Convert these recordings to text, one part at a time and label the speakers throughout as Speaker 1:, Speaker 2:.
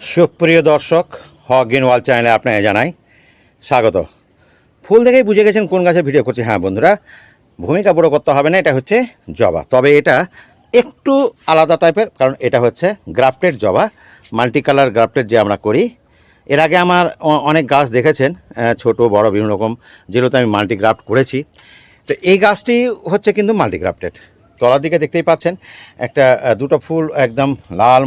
Speaker 1: সুপ্রিয় দর্শক, হক গ্রিনওয়াল চ্যানেলে আপনাকে জানাই স্বাগত। ফুল দেখেই বুঝে গেছেন কোন গাছের ভিডিও করছি। হ্যাঁ বন্ধুরা, ভূমিকা বড় করতে হবে না, এটা হচ্ছে জবা। তবে এটা একটু আলাদা টাইপের, কারণ এটা হচ্ছে গ্রাফটেড জবা মাল্টি কালার গ্রাফটেড যে আমরা করি। এর আগে আমার অনেক গাছ দেখেছেন ছোট, বড়, বিভিন্ন রকম, যেগুলোতে আমি মাল্টি গ্রাফট করেছি। তো এই গাছটি হচ্ছে কিন্তু মাল্টি গ্রাফটেড তলার দিকে দেখতেই পাচ্ছেন, একটা দুটো ফুল একদম লাল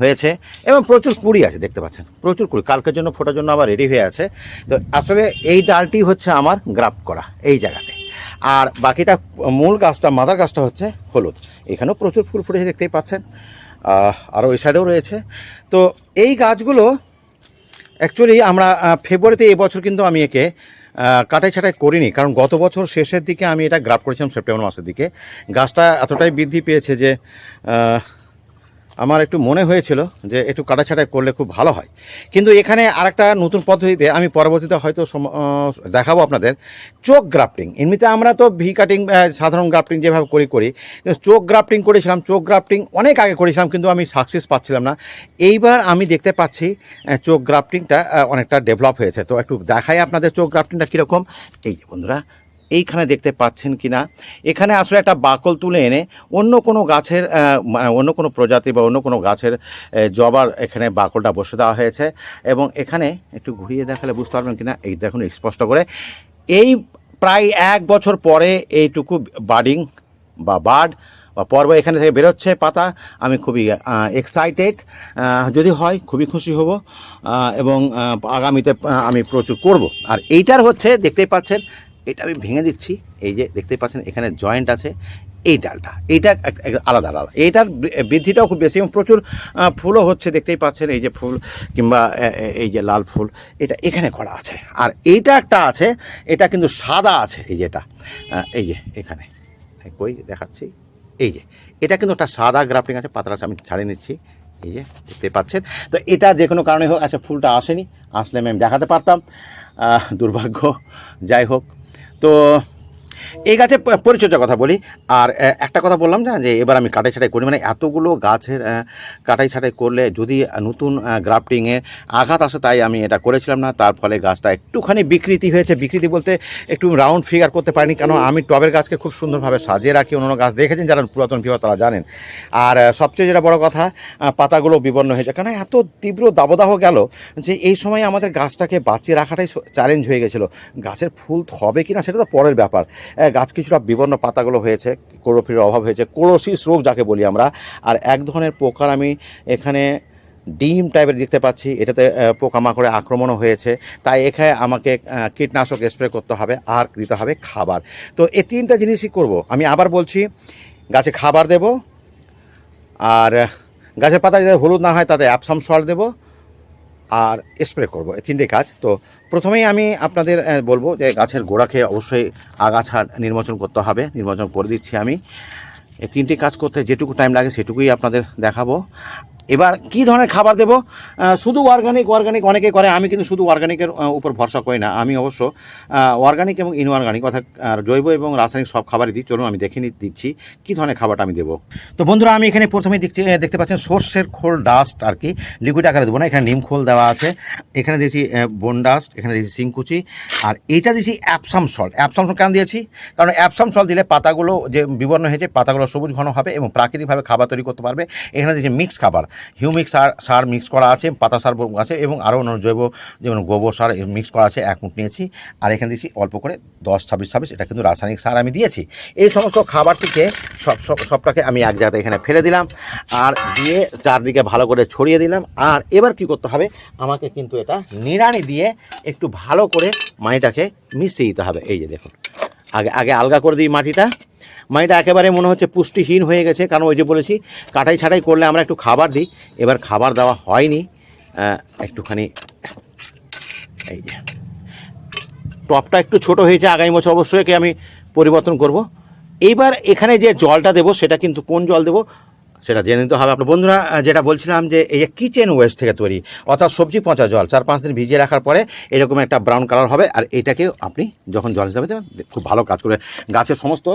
Speaker 1: হয়েছে এবং প্রচুর কুড়ি আছে, দেখতে পাচ্ছেন, প্রচুর কুড়ি। কালকের জন্য, ফোটার জন্য আবার রেডি হয়ে আছে। তো আসলে এই ডালটি হচ্ছে আমার গ্রাফট করা, এই জায়গাতে। আর বাকিটা মূল গাছটা, মাদার গাছটা হচ্ছে হলুদ। এখানেও প্রচুর ফুল ফুটেছে, দেখতেই পাচ্ছেন। আর ওই সাইডেও রয়েছে। তো এই গাছগুলো অ্যাকচুয়ালি আমরা ফেব্রুয়ারিতে এবছর কিন্তু আমি একে কাটাই ছাটাই করিনি, কারণ গত বছর শেষের দিকে আমি এটা গ্রাফ করেছিলাম সেপ্টেম্বর মাসের দিকে। গাছটা এতটাই বৃদ্ধি পেয়েছে যে আমার একটু মনে হয়েছিল যে একটু কাটা ছাটাই করলে খুব ভালো হয়। কিন্তু এখানে আরেকটা নতুন পদ্ধতিতে আমি পরবর্তীতে হয়তো দেখাবো আপনাদের। চোখ গ্রাফটিং। এমনিতে আমরা তো ভি কাটিং সাধারণ গ্রাফটিং যেভাবে করি করি চোখ গ্রাফটিং করেছিলাম, চোখ গ্রাফটিং অনেক আগে করেছিলাম, কিন্তু আমি সাকসেস পাচ্ছিলাম না। এইবার আমি দেখতে পাচ্ছি চোখ গ্রাফটিংটা অনেকটা ডেভেলপ হয়েছে। তো একটু দেখাই আপনাদের চোখ গ্রাফটিংটা কীরকম। এই বন্ধুরা এইখানে দেখতে পাচ্ছেন কি না এখানে আসলে একটা বাকল তুলে এনে অন্য কোনো গাছের অন্য কোনো প্রজাতি বা অন্য কোনো গাছের জবার এখানে বাকলটা বসে দেওয়া হয়েছে এবং এখানে একটু ঘুরিয়ে দেখালে বুঝতে পারবেন কি না এই দেখুন স্পষ্ট করে। এই প্রায় এক বছর পরে এইটুকু বার্ডিং বা বার্ড বা পর্ব এখানে থেকে বেরোচ্ছে পাতা। আমি খুবই এক্সাইটেড যদি হয় খুবই খুশি হব এবং আগামীতে আমি প্রচুর করব। আর এইটার হচ্ছে, দেখতেই পাচ্ছেন এটা আমি ভেঙে দিচ্ছি। এই যে দেখতে পাচ্ছেন, এখানে জয়েন্ট আছে। এই ডালটা এইটা আলাদা আলাদা। এইটার বৃদ্ধিটাও খুব বেশি এবং প্রচুর ফুলও হচ্ছে। দেখতেই পাচ্ছেন এই যে ফুল কিংবা এই যে লাল ফুল, এটা এখানে করা আছে। আর এইটা একটা আছে, এটা কিন্তু সাদা আছে, এই যেটা। এই যে এখানে। কই দেখাচ্ছি? এই যে, এটা কিন্তু একটা সাদা গ্রাফটিং আছে, পাতাটা আমি ছাড়িয়ে নিচ্ছি। এই যে দেখতে পাচ্ছেন। তো এটা যে কোনো কারণে হোক আচ্ছা ফুলটা আসেনি, আসলে আমি দেখাতে পারতাম। দুর্ভাগ্য। যাই হোক তো এই গাছের পরিচর্যার কথা বলি। আর একটা কথা বললাম না যে এবার আমি কাটাই ছাটাই করি। মানে এতগুলো গাছের কাটাই ছাটাই করলে যদি নতুন গ্রাফটিংয়ে আঘাত আসে তাই আমি এটা করেছিলাম না। তার ফলে গাছটা একটুখানি বিকৃতি হয়েছে। বিকৃতি বলতে একটু রাউন্ড ফিগার করতে পারিনি কেন আমি টবের গাছকে খুব সুন্দরভাবে সাজিয়ে রাখি। অন্য গাছ দেখেছেন যারা পুরাতন ভিউ তারা জানেন। আর সবচেয়ে যেটা বড় কথা পাতাগুলো বিবর্ণ হয়েছে। কারণ এত তীব্র দাবদাহ গেল যে এই সময় আমাদের গাছটাকে বাঁচিয়ে রাখাটাই চ্যালেঞ্জ হয়ে গেছিল। গাছের ফুল হবে কি না সেটা তো পরের ব্যাপার। গাছ কিছুটা বিবর্ণ পাতাগুলো হয়েছে, ক্লোরোফিলের অভাব হয়েছে কোরোসিস রোগ যাকে বলি আমরা। আর এক ধরনের পোকার আমি এখানে ডিম টাইপের দেখতে পাচ্ছি, এটাতে পোকামাকড়ে আক্রমণও হয়েছে। তাই এখানে আমাকে কীটনাশক স্প্রে করতে হবে, আর দিতে হবে খাবার। তো এই তিনটা জিনিসই করব। আমি আবার বলছি, গাছে খাবার দেব, আর গাছের পাতা যাতে হলুদ না হয়, তাতে অ্যাপসাম সল্ট দেবো আর স্প্রে করব, এই তিনটে কাজ তো প্রথমেই আমি আপনাদের বলব যে গাছের গোড়াকে অবশ্যই আগাছা নির্বাচন করতে হবে, নির্বাচন করে দিচ্ছি আমি। এই তিনটি কাজ করতে যেটুকু টাইম লাগে সেটুকুই আপনাদের দেখাবো। এবার কি ধরনের খাবার দেব? শুধু অর্গানিক অর্গানিক অনেকে করে, আমি কিন্তু শুধু অর্গানিকের উপর ভরসা করি না। আমি অবশ্য অর্গানিক এবং ইনঅর্গানিক অর্থাৎ জৈব এবং রাসায়নিক সব খাবারই দিই। চলুন আমি দেখে নি, দিচ্ছি, কী ধরনের খাবারটা আমি দেবো। তো বন্ধুরা, আমি এখানে প্রথমেই দেখছি দেখতে পাচ্ছেন সর্ষের খোল ডাস্ট আর কি। লিকুইড আকারে দেবো না, এখানে নিম খোল দেওয়া আছে। এখানে দিয়েছি বোন ডাস্ট এখানে দিয়েছি সিংকুচি আর এইটা দিয়েছি অ্যাপসাম সল্ট অ্যাপসাম সল্ট কেন দিয়েছি? কারণ অ্যাপসাম সল্ট দিলে পাতাগুলো যে বিবর্ণ হয়েছে, পাতাগুলো সবুজ ঘন হবে এবং প্রাকৃতিকভাবে খাবার তৈরি করতে পারবে। এখানে দিয়েছি মিক্স খাবার। হিউমিক সার সার মিক্স করা আছে, পাতা সার আছে এবং আরও অন্য জৈব, যেমন গোবর সার মিক্স করা আছে, এক মুঠ নিয়েছি। আর এখানে দিয়েছি অল্প করে দশ, ছাব্বিশ ছাব্বিশ, এটা কিন্তু রাসায়নিক সার আমি দিয়েছি। এই সমস্ত খাবারটিকে সব সব, সবটাকে আমি এক জায়গাতে এখানে ফেলে দিলাম আর দিয়ে চারদিকে ভালো করে ছড়িয়ে দিলাম। আর এবার কি করতে হবে? আমাকে কিন্তু এটা নিড়ানি দিয়ে একটু ভালো করে মাটিটাকে মিশিয়ে দিতে হবে। এই যে দেখুন, আগে আগে আলগা করে দিই মাটিটা। মাটিটা একেবারে মনে হচ্ছে পুষ্টিহীন হয়ে গেছে। কারণ ওই যে বলেছি, কাটাই ছাটাই করলে আমরা একটু খাবার দিই। এবার খাবার দেওয়া হয়নি। একটুখানি, এই যে, টপটা একটু ছোট হয়েছে আগামী বছর অবশ্যই একে আমি পরিবর্তন করব। এইবার এখানে যে জলটা দেব, সেটা কিন্তু কোন জল দেবো? সেটা জেনে নিতে হবে। আপনার বন্ধুরা যেটা বলছিলাম যে এই যে কিচেন ওয়েস্ট থেকে তৈরি, অর্থাৎ সবজি পচা জল চার পাঁচ দিন ভিজিয়ে রাখার পরে এরকম একটা ব্রাউন কালার হবে। আর এটাকেও আপনি যখন জল হিসাবে দেবেন, খুব ভালো কাজ করে গাছের সমস্ত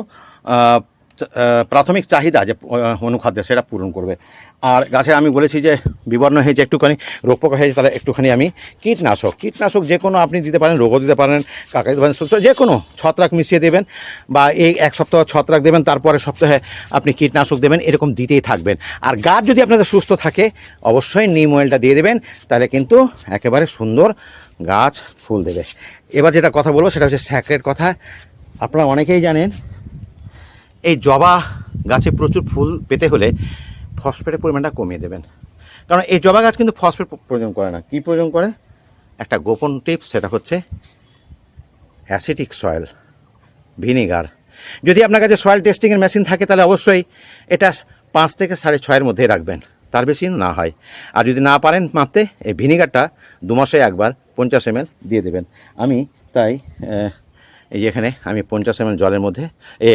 Speaker 1: প্রাথমিক চাহিদা যে অনুখাদ্য সেটা পূরণ করবে। আর গাছে আমি বলেছি যে, বিবর্ণ হয়েছে একটুখানি, রোগ পোকা হয়েছে, তাহলে একটুখানি আমি কীটনাশক কীটনাশক যে কোনো আপনি দিতে পারেন, রোগও দিতে পারেন, কাকা দিতে পারেন, সুস্থ- যে কোনো ছত্রাক মিশিয়ে দেবেন, বা এই এক সপ্তাহ ছত্রাক দেবেন, তারপরে সপ্তাহে আপনি কীটনাশক দেবেন, এরকম দিতেই থাকবেন। আর গাছ যদি আপনাদের সুস্থ থাকে, অবশ্যই নিম অয়েলটা দিয়ে দেবেন, তাহলে কিন্তু একেবারে সুন্দর গাছ ফুল দেবে। এবার যেটা কথা বলব, সেটা হচ্ছে স্যাক্রেট কথা। আপনারা অনেকেই জানেন এই জবা গাছে প্রচুর ফুল পেতে হলে ফসফেটের পরিমাণটা কমিয়ে দেবেন। কারণ এই জবা গাছ কিন্তু ফসফেট প্রয়োজন করে না। কি প্রয়োজন করে? একটা গোপন টিপস, সেটা হচ্ছে অ্যাসিটিক সয়েল, ভিনিগার। যদি আপনার কাছে সয়েল টেস্টিংয়ের মেশিন থাকে, তাহলে অবশ্যই এটা পাঁচ থেকে সাড়ে ছয়ের মধ্যে রাখবেন। তার বেশি না হয়। আর যদি না পারেন মাপতে, এই ভিনিগারটা দু মাসে একবার পঞ্চাশ এম দিয়ে দেবেন। আমি তাই এই এখানে আমি পঞ্চাশ এম জলের মধ্যে, এ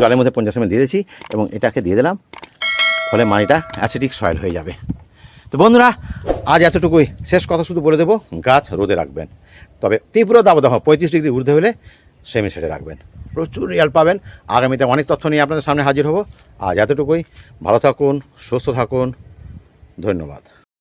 Speaker 1: জলের মধ্যে পঞ্চাশ এম দিয়েছি এবং এটাকে দিয়ে দিলাম। ফলে মাটিটা অ্যাসিডিক সয়েল হয়ে যাবে। তো বন্ধুরা, আজ এতটুকুই। শেষ কথা শুধু বলে দেবো, গাছ রোদে রাখবেন। তবে তীব্র দাবদাহ, পঁয়ত্রিশ ডিগ্রি ঊর্ধ্বে হলে সেমি সেটে রাখবেন। প্রচুর রিয়াল পাবেন। আগামীতে অনেক তথ্য নিয়ে আপনাদের সামনে হাজির হব। আজ এতটুকুই। ভালো থাকুন, সুস্থ থাকুন। ধন্যবাদ।